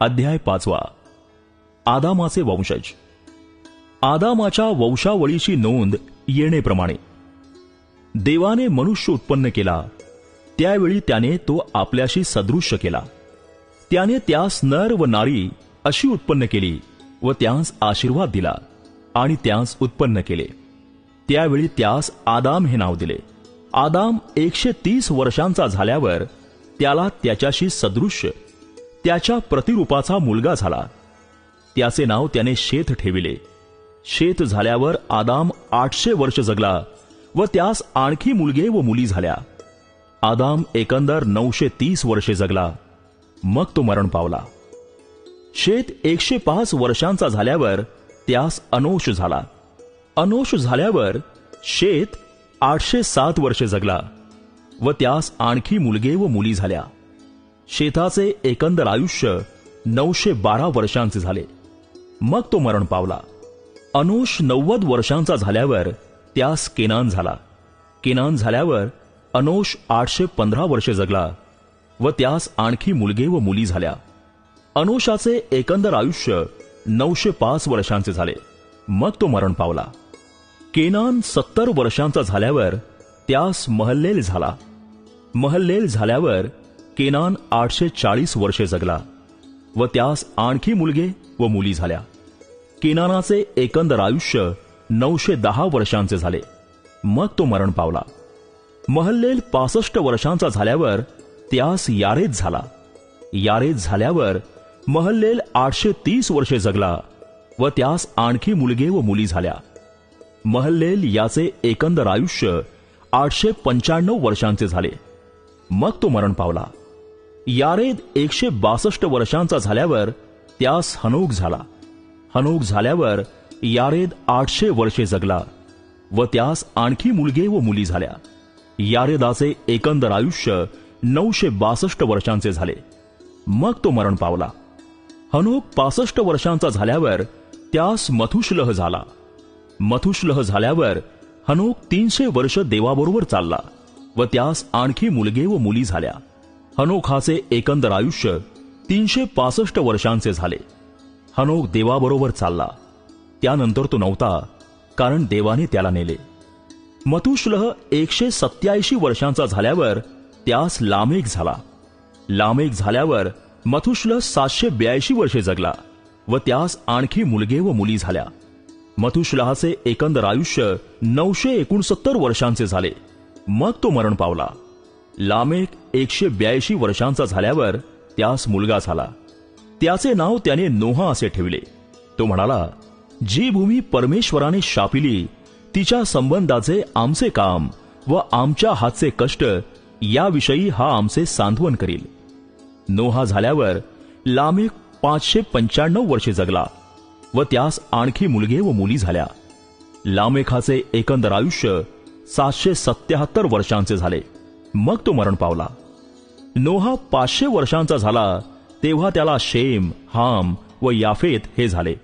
अध्याय पाचवा. आदामाचे वंशज. आदामाच्या वंशावळीची नोंद येणेप्रमाणे देवाने मनुष्य उत्पन्न केला. त्यावेळी त्याने तो आपल्याशी सदृश्य केला. त्याने त्यास नर व नारी अशी उत्पन्न केली व त्यास आशीर्वाद दिला आणि त्यास उत्पन्न केले. त्यावेळी त्यास आदाम हे नाव दिले. आदाम एकशे तीस वर्षांचा झाल्यावर त्याला त्याच्याशी सदृश्य त्याच्या प्रतिरूपाचा मुलगा झाला. त्याचे नाव त्याने शेत ठेविले. शेत झाल्यावर आदाम आठशे वर्ष जगला व त्यास आणखी मुलगे व मुली झाल्या. आदाम एकंदर नऊशे तीस वर्षे जगला. मग तो मरण पावला. शेत एकशे पाच वर्षांचा झाल्यावर त्यास अनोश झाला. अनोश झाल्यावर शेत आठशे सात वर्षे जगला व त्यास आणखी मुलगे व मुली झाल्या. शेताचे एकंदर आयुष्य नऊशे बारा वर्षांचे झाले. मग तो मरण पावला. अनुष नव्वद वर्षांचा झाल्यावर त्यास केनान झाला. केनान झाल्यावर अनोश आठशे पंधरा वर्षे जगला व त्यास आणखी मुलगे व मुली झाल्या. अनोशाचे एकंदर आयुष्य नऊशे पाच वर्षांचे झाले. मग तो मरण पावला. केनान सत्तर वर्षांचा झाल्यावर त्यास महल्लेल झाला. महल्लेल झाल्यावर केनान आठशे चाळीस वर्षे जगला व त्यास आणखी मुलगे व मुली झाल्या. केनानाचे एकंदर आयुष्य नऊशे दहा वर्षांचे झाले. मग तो मरण पावला. महल्लेल पासष्ट वर्षांचा झाल्यावर त्यास यारेत झाला. यारेत झाल्यावर महल्लेल आठशे तीस वर्षे जगला व त्यास आणखी मुलगे व मुली झाल्या. महल्लेल याचे एकंदर आयुष्य आठशे पंच्याण्णव वर्षांचे झाले. मग तो मरण पावला. यारेद एकशे बासष्ट वर्षांचा झाल्यावर त्यास हनोक झाला. हनोक झाल्यावर यारेद आठशे वर्षे जगला व त्यास आणखी मुलगे व मुली झाल्या. यारेदाचे एकंदर आयुष्य नऊशे बासष्ट वर्षांचे झाले. मग तो मरण पावला. हनोक पासष्ट वर्षांचा झाल्यावर त्यास मथुश्लह झाला. मथुश्लह झाल्यावर हनोक तीनशे वर्ष देवाबरोबर चालला व त्यास आणखी मुलगे व मुली झाल्या. हनोखाचे एकंदर आयुष्य तीनशे पासष्ट वर्षांचे झाले. हनोक देवाबरोबर चालला. त्यानंतर तो नव्हता कारण देवाने त्याला नेले. मथुशलह एकशे सत्याऐंशी वर्षांचा झाल्यावर त्यास लामेक झाला. लामेक झाल्यावर मथुशलह सातशे ब्याऐंशी वर्षे जगला व त्यास आणखी मुलगे व मुली झाल्या. मथुशलहाचे एकंदर आयुष्य नऊशे एकोणसत्तर वर्षांचे झाले. मग तो मरण पावला. लामेक एकशे ब्याऐंशी वर्षांचा झाल्यावर त्यास मुलगा झाला. त्याचे नाव त्याने नोहा असे ठेवले. तो म्हणाला जी भूमी परमेश्वराने शापिली तिच्या संबंधाचे आमचे काम व आमच्या हातचे कष्ट याविषयी हा आमचे सांत्वन करील. नोहा झाल्यावर लामेक पाचशे पंच्याण्णव वर्षे जगला व त्यास आणखी मुलगे व मुली झाल्या. लामेखाचे एकंदर आयुष्य सातशे सत्याहत्तर वर्षांचे झाले. मग तो मरण पावला. नोहा पाचशे वर्षांचा झाला तेव्हा त्याला शेम हाम व याफेत हे झाले.